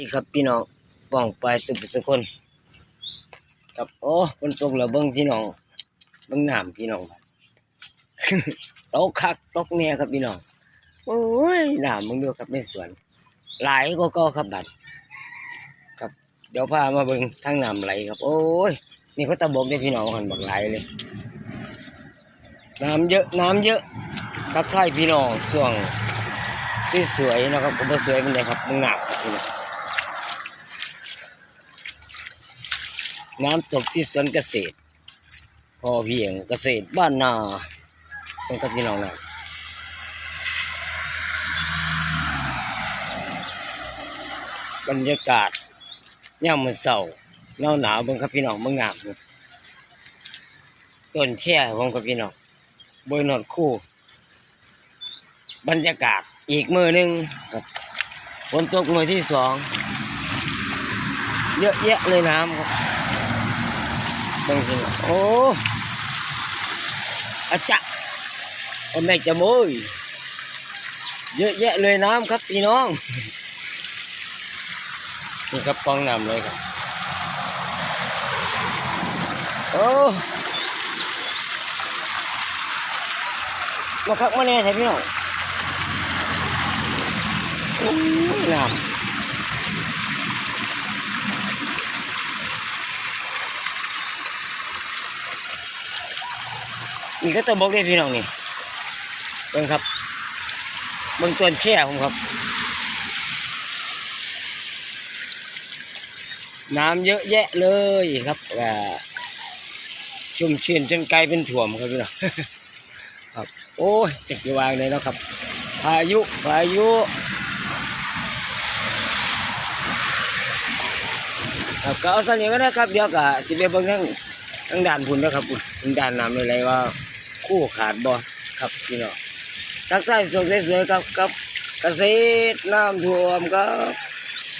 นี่ครับพี่น้องป้องไปสุขสุขคนครับโอ้คนตกแล้วเบิ้งพี่น้องเบิ้งน้ำพี่น้องตกคักตกเนี่ยครับพี่น้องโอ้ยน้ำมึงดูครับในสวน หลายก็ก็ครับบัดครับเดี๋ยวพามาเบิ้งทางน้ำไหลครับ โอ้ยนี่เขาจะบอกได้พี่น้องกันบักไหลเลย น้ำเยอะน้ำเยอะทักทายพี่น้องส่วงที่สวยๆนะครับก็บ่สวยเป็นไรครับมึงหนักพี่น้อง น้ำตกที่สวนเกษตร พอเพียงเกษตรบ้านนาตรงกับพี่น้องนะบรรยากาศย่ามมือเสาหนาวหนาวบิ่งครับพี่น้องเบิ่งงามต้นแช่ผมกับพี่น้องบนหนอดคู่ บรรยากาศอีกมือหนึ่งบฝนตกมือที่สอง เยอะแยะเลยน้ำครับ บางทีโอ้อาจะโอ้แม่จะโมยเยอะแยะเลยน้ำครับพี่น้อง นี่ครับกองน้ำเลยครับ โอ้มาคักมาแน่ใช่พี่น้องน้ำ นี่ก็ตัวบกได้พี่น้องนี่เบิ่งครับเบิ่งตัวแช่ผมครับ น้ำเยอะแยะเลยครับชุ่มชื่นจนกลายเป็นถ่วมครับพี่น้องครับ โอ้ยจะกี่วางเลยนะครับพายุพายุครับก็เอาสัญญาก็ได้ครับเดี๋ยวก็สิไปเบิ่งทางทางด่านพุ่นนะครับพุ่นทางด่านน้ำอะไรว่า คู่ขาดบ่ครับพี่น้องทักทายสวยๆครับกับเกษตรน้ำท่วมครับ